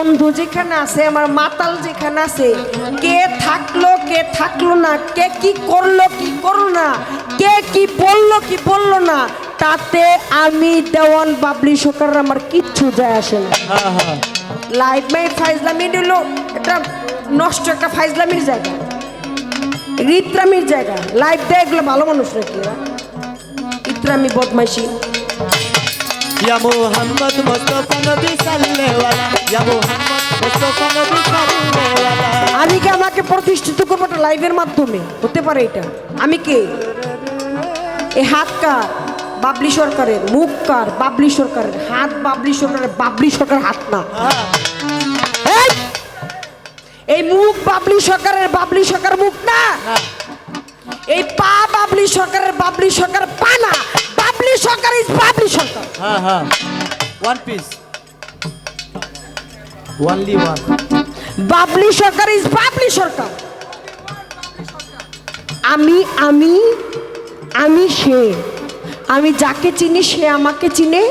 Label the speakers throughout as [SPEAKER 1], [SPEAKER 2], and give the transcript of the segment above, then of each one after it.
[SPEAKER 1] বন্ধু যেখানে আছে আমার মাতাল যেখানে আছে কে থাকল কে থাকল না কে কি করল কি করল না কে কি বলল কি বলল না তাতে আমি দেওয়ান বাবলি সরকার আমার কিচ্ছু যায় আসে না।
[SPEAKER 2] হ্যাঁ হ্যাঁ।
[SPEAKER 1] লাইফ মাই ফাইজলামি নিল একটা নষ্ট একটা ফাইজলামির জায়গা। রিত্রামির জায়গা। লাইফ দেয় এগুলো ভালো মানুষ নাকি? ইত্রামি বদমাইশি।
[SPEAKER 2] Ya Muhammad Mustafa Nabi Sallewala Ya Muhammad Mustafa Nabi Sallewala
[SPEAKER 1] আমি কি আমাকে প্রতিষ্ঠিত করব একটা লাইভের মাধ্যমে? হতে পারে এটা। আমি কে? এ হাত কার? বাবলি সরকারের। মুখ কার? বাবলি সরকারের। হাত বাবলি সরকারের। বাবলি সরকার হাত না। এই! মুখ বাবলি সরকারের বাবলি সরকার মুখ না? এই পা বাবলি সরকারের বাবলি সরকার হ্যাঁ হ্যাঁ one piece Babli Sarkar is Babli Sarkar. আমি আমি আমি সে। আমি যাকে চিনি, সে আমাকে চিনে।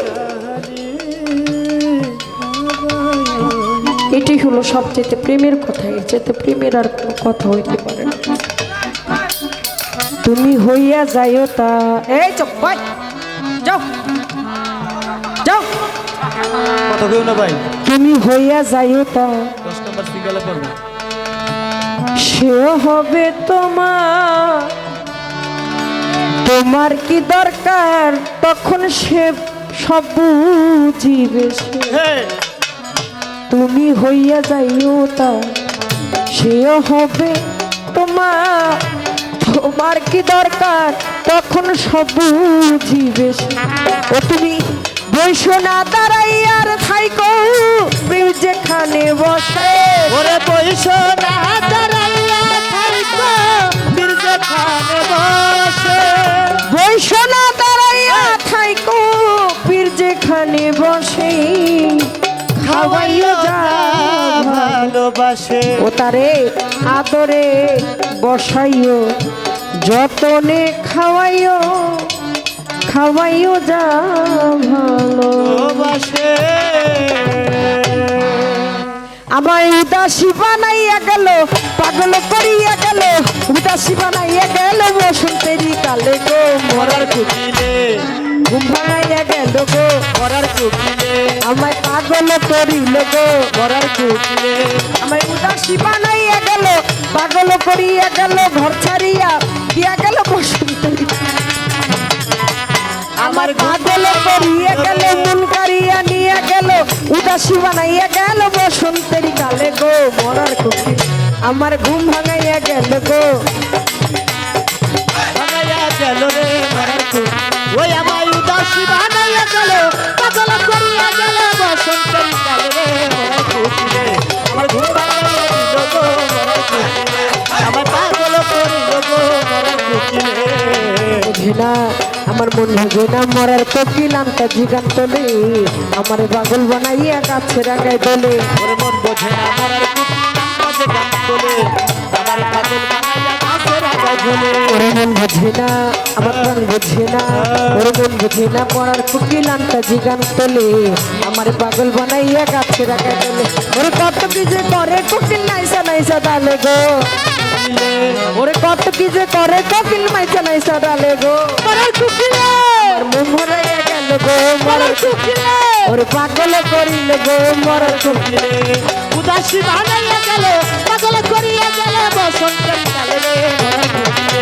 [SPEAKER 1] এটাই হলো সবচেয়ে প্রেমের কথা। এর চেয়ে প্রেমের আর কোনো কথা হইতে পারে তুমি হইয়া যাইও তা। এই চপ্পাই
[SPEAKER 2] কথা না ভাই?
[SPEAKER 1] তুমি হইয়া যাইও তা।
[SPEAKER 2] দশ নম্বর সিঙ্গেলে পড়বে।
[SPEAKER 1] সে হবে তোমার। তোমার কি দরকার? তখন সে সব বুঝিবে তুমি হইয়া যাইও তা। সেও হবে তোমার। তোমার কি দরকার? তখন সব বুঝিবে ও তুমি বৈশো না দাঁড়াইয়ার থাইকো যেখানে বসে।
[SPEAKER 2] ওরে বইসো না দাঁড়াইয়া থাইকো বীরজে খানে বসে।
[SPEAKER 1] বৈশনা দাঁড়াইয়া থাইকো পীর যেখানে বসে। খাওয়াইও
[SPEAKER 2] ভালোবাসে।
[SPEAKER 1] ও তারে আদরে বসাইও, যতনে খাওয়াইও খাওয়াইও যা ভালো।
[SPEAKER 2] ভালোবাসে।
[SPEAKER 1] আমার উদাসী বানাইয়া গেল পাগল করিয়া গেল উদাসী বানাইয়া গেল বসন্তেরই কালে গো
[SPEAKER 2] মরার কুকিলে
[SPEAKER 1] ঘুম ভাঙাইয়া গেল গো
[SPEAKER 2] মরার কুকিলে
[SPEAKER 1] আমায় পাগল করিল গো
[SPEAKER 2] মরার কুকিলে
[SPEAKER 1] আমায় উদাসী বানাইয়া গেল পাগল করিয়া গেল ঘর ছাড়িয়া দিয়া গেল বসন্তরী আমার করিয়া গেল, মন নিয়ে গেল, উদাসী বানাইয়া গেল বসন্তেরই কালে গো, মরার আমার ঘুম ভাঙাইয়া গেল গো।
[SPEAKER 2] বানাইয়া গেল বসন্তের আমার ঘুম
[SPEAKER 1] না, আমার মন বুঝে না, মরার কোকিল আনতা জিগান তোলে। আমার পাগল বানাইয়া গাছে দোলে
[SPEAKER 2] ওরে মন বোঝে তোলে। আমার পাগল বানাইয়া গাছে রাখা ঝোলে
[SPEAKER 1] ওরে আমার তোলে। পাগল বানাইয়া কত কি যে করে, কুকিল নাইসা নাইসা ডালে গো। ওরে কত কি যে করে কোকিল মাইসা নাইসা ডালে গো।
[SPEAKER 2] মরার কুকি
[SPEAKER 1] আর ভরাইয়া গেল গো মরার কুকিল ওরে পাগল করিল গো মরার কুকিল
[SPEAKER 2] উদাসী বানাইয়া গেল পাগল করিয়া গেল বসন্তের কালে রে। মরার কুকি রে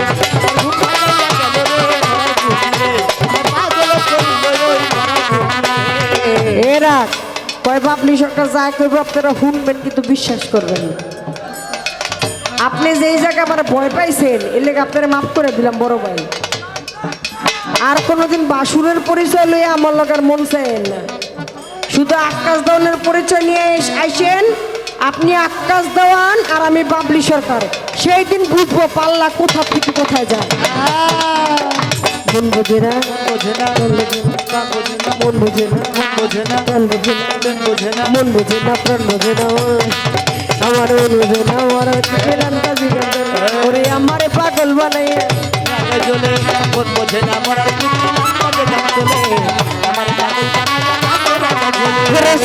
[SPEAKER 2] ঘুম ভাঙাইয়া গেল রে মরার কুকি রে আমার পাগল করিল ওই মরার কুকি রে
[SPEAKER 1] এরা কয় বাপলি সরকার যা করব আপনারা শুনবেন কিন্তু বিশ্বাস করবেন না। আপনি যেই জায়গায় আমার ভয় পাইছেন, এর লেগে আপনারা মাফ করে দিলাম, বড় ভাই। আর কোনোদিন বাসুরের পরিচয় লইয়া আমার লগার মন চাইেন না। শুধু আকাশ দেওয়ানের পরিচয় নিয়ে আইসেন, আপনি আকাশ দেওয়ান আর আমি বাবলি সরকার। সেই দিন বুঝব পাল্লা কোথা থেকে কোথায় যায়। মন বোঝে না
[SPEAKER 2] বোঝে না
[SPEAKER 1] মন বোঝে না
[SPEAKER 2] বোঝে না
[SPEAKER 1] প্রাণ বোঝে না
[SPEAKER 2] বোঝে না
[SPEAKER 1] মন বোঝে না প্রাণ বোঝে না আমার মন বোঝে না আমার ওরে আমারে পাগল বানাইয়া
[SPEAKER 2] চলে মন বোঝে না আমার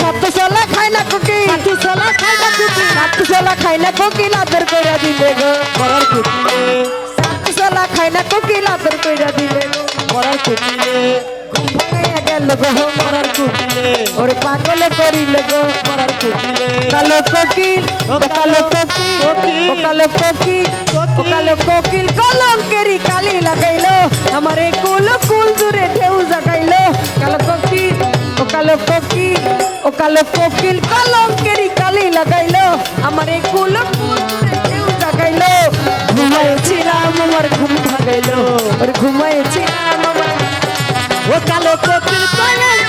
[SPEAKER 1] সাতু চলা খাই না কুকি
[SPEAKER 2] সাতু চলা খাই না কুকি
[SPEAKER 1] সাতু চলা খাই না কুকি লাদের করে দিলে গো করার কুকি
[SPEAKER 2] মরার কুকিলে
[SPEAKER 1] ঘুম ভাঙাইয়া গেল গো
[SPEAKER 2] মরার কুকিলে
[SPEAKER 1] ওরে পাগল করিল গো
[SPEAKER 2] মরার কুকিলে
[SPEAKER 1] কালো কোকিল ও কালো কোকিল ও কালো কোকিল ও কালো কোকিল কলঙ্কেরি কালি লাগাইলো আমারে কুল কুল দূরে ঢেউ জাগাইলো। কালো কোকিল ও কালো কোকিল ও কালো কোকিল কলঙ্কেরি কালি লাগাইলো আমারে কুল কুল দূরে ঢেউ জাগাইলো। ঘুমাইছিলাম আমার ঘুম ভাগাইলো ওরে
[SPEAKER 2] কালো কোকিল কলঙ্কের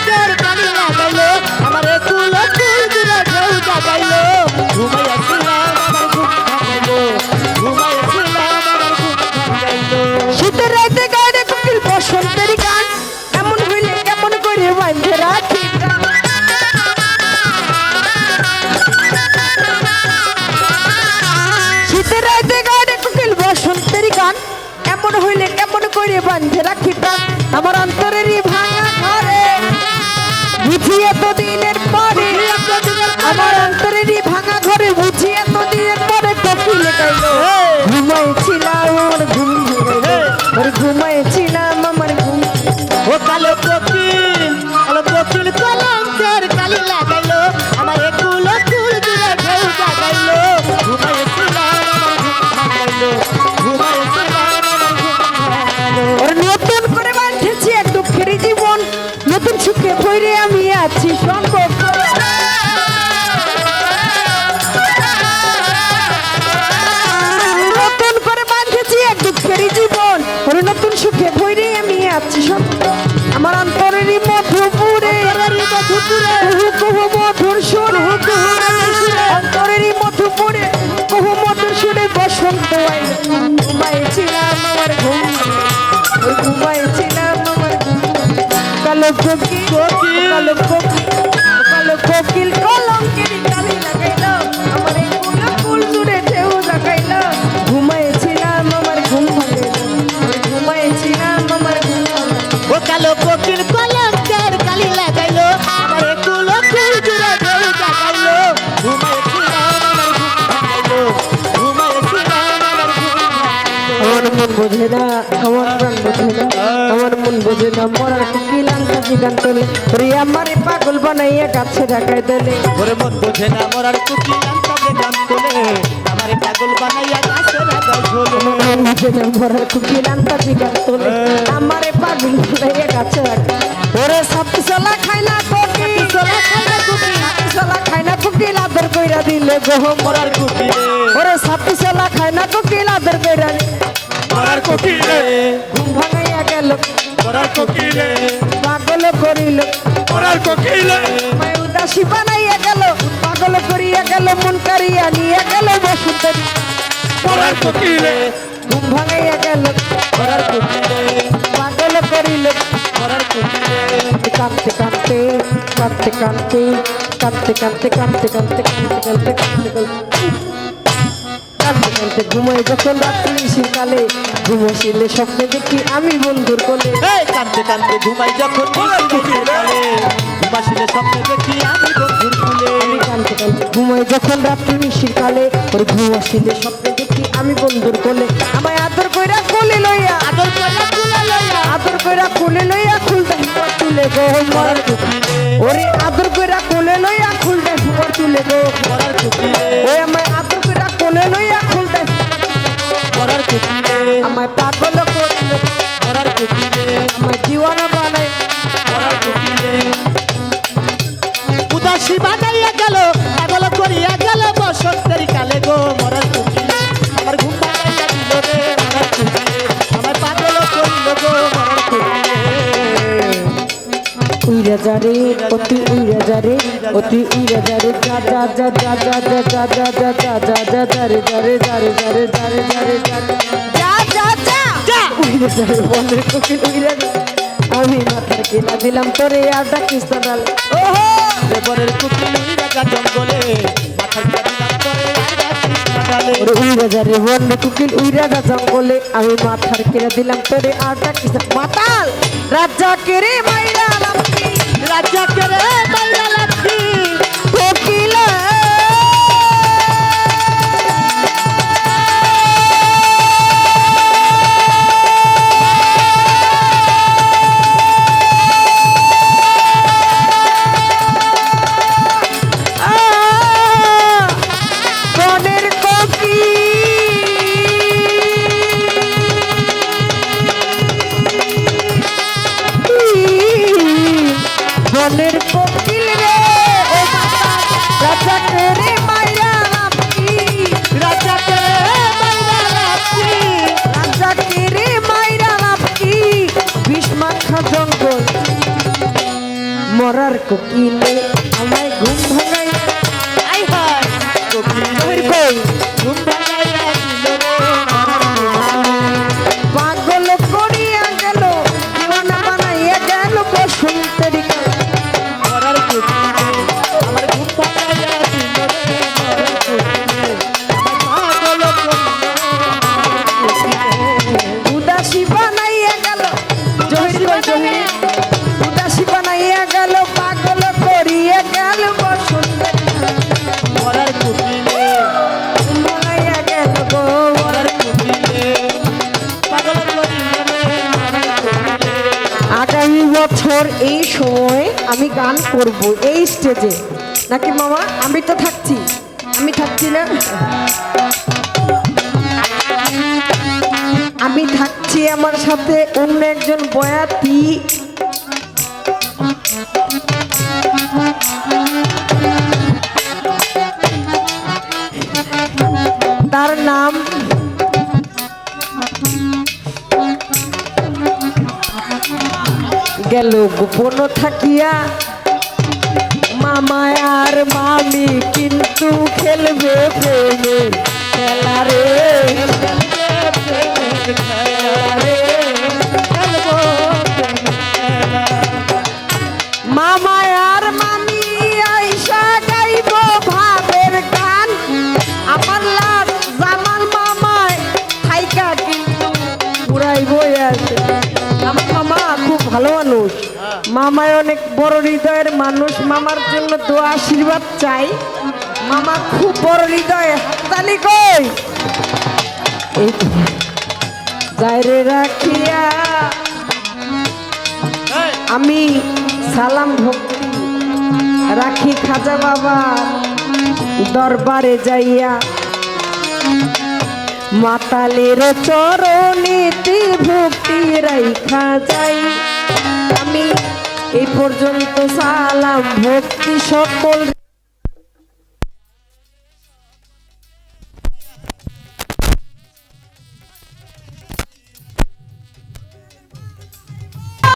[SPEAKER 2] কালো
[SPEAKER 1] কোকিল
[SPEAKER 2] কালো কোকিল কলঙ্কের কালি লাগাইলো আমার কুলো কুল দিয়ে ঢেউ জাগাইলো ঘুমাইয়াছিলাম আমার ঘুম
[SPEAKER 1] কোকিল কালো কোকিল কালো কোকিল কলঙ্কের কালি লাগাইলো। আমার এই ফুল ফুল জুড়ে ঢেউ লাগাইলো ঘুমাইছিলাম আমার ঘুম ভাঙাইলো ঘুমাইছিলাম আমার ঘুম
[SPEAKER 2] ও কালো কোকিল কলঙ্কের কালি লাগাইলো। আমার কুল কুল দূরে ঢেউ জাগাইলো ঘুমাইয়াছিলাম আমার ঘুম ভাঙাইলো ঘুমাইয়াছিলাম আমার ঘুম ভাঙাইলো
[SPEAKER 1] আমার মন বোঝে না আমার প্রাণ বোঝে না আমার মন বোঝে না মরার কোকিল আনতা জিগান তোলে। রে আমারে পাগল বানাইয়া কাছে রাখাই দিলে
[SPEAKER 2] ওরে মন বোঝে না মরার কুকি আনতাবে গান তোলে। আমারে পাগল বানাইয়া গাছে লাগাই ঝোলে।
[SPEAKER 1] মন বোঝে না মরার কোকিল আনতা জিগান তোলে। আমারে পাগল বানাইয়া কাছে রাখাই ওরে সাপি চলা খাই না কোকিল
[SPEAKER 2] চলা খাই না কুকি
[SPEAKER 1] চলা খাই না কোকিল আদর কইরা দিলে গো।
[SPEAKER 2] মরার কুকি
[SPEAKER 1] ওরে সাপি চলা খাই না কোকিল আদর কইরা দিলে।
[SPEAKER 2] মরার কুকি
[SPEAKER 1] ঘুম ভাঙাইয়া গেল।
[SPEAKER 2] মরার
[SPEAKER 1] পাগল করিল।
[SPEAKER 2] মরার কুকি রে
[SPEAKER 1] আমায় উদাসী বানাইয়া গেল পাগল করিয়া গেল মন কারিয়া নিয়ে গেল বসুন্ধর।
[SPEAKER 2] মরার কুকি রে
[SPEAKER 1] ঘুম ভাঙাইয়া গেল
[SPEAKER 2] মরার কুকি
[SPEAKER 1] পাগল করিল
[SPEAKER 2] মরার কুকি রে
[SPEAKER 1] কাঁদতে কাঁদতে কাঁদতে কাঁদতে কাঁদতে কাঁদতে কাঁদতে কাঁদতে কাঁদতে কাঁদতে কাঁদতে। কাঁদতে কাঁদতে কাঁদতে ঘুমাই যখন রাত্রি শীতকালে ঘুমোশিলে স্বপ্নে দেখি আমি বন্ধুর কোলে।
[SPEAKER 2] এই কান্দতে কান্দতে ঘুমাই যখন নিশির কালে। ঘুমাসিলে স্বপ্নে দেখি আমি বন্ধুর কুলে।
[SPEAKER 1] কাঁদতে কাঁদতে ঘুমাই যখন রাত্রি শীতকালে ওর ঘুমোশিলে স্বপ্নে দেখি আমি বন্ধুর কোলে। আমায় আদর কইরা কোলে লইয়া
[SPEAKER 2] আদর কইরা কুলে লইয়া।
[SPEAKER 1] আদর কইরা কোলে লইয়া খুলতে তুলে গো
[SPEAKER 2] মরার
[SPEAKER 1] ওরে আদর কইরা কোলে লইয়া খুলতে তুলে গো
[SPEAKER 2] মরার
[SPEAKER 1] ওই আমায় আদর কইরা কোলে লইয়া আমায় পাগল যারে অতি ইরাজারে যা যা যা যা যা যা যা যা যা যা যা যা যারে যারে যা যা যা
[SPEAKER 2] যা
[SPEAKER 1] উইরা যারে বলে কোকিল আমি মাথার কিনা দিলাম তোরে আর ডাকিস ডাল ওহো
[SPEAKER 2] কুকিল রাজা জঙ্গলে মাথার কাটিলাম দিলাম রাজা
[SPEAKER 1] টানে উইরা যা রে, বললে কুকিল উইরা যা জঙ্গলে। আমি মাথার কেড়ে দিলাম তোরে আটা কিসা মাতাল! রাজা কেড়ে মাইরা লাম্পি
[SPEAKER 2] রাজা
[SPEAKER 1] কেড়ে মাইরা লাম্পি কোকিলা মরার কোকিলে আমায় ঘুম ভাঙাই
[SPEAKER 2] আই হয়।
[SPEAKER 1] ওই কই? সময় আমি গান করব এই স্টেজে নাকি মামা? আমি তো থাকছি। আমি থাকছি না। আমি থাকছি আমার সাথে অন্য একজন বয়াতি। তার নাম গেল গোপন থাকিয়া। মামা আর মামি কিন্তু খেলবে প্রেমের খেলা রে মামা ভালো মানুষ। মামায় অনেক বড় হৃদয়ের মানুষ। মামার জন্য দোয়া আশীর্বাদ চাই। মামা খুব বড় হৃদয়। হাততালি কই? তো। যাইরে রাখিয়া। আমি সালাম ভক্তি রাখি খাজা বাবা দরবারে যাইয়া। মাতালের চরণীতে ভক্তি রাইখা যাই। আমি। এই পর্যন্ত সালাম ভক্তি সকল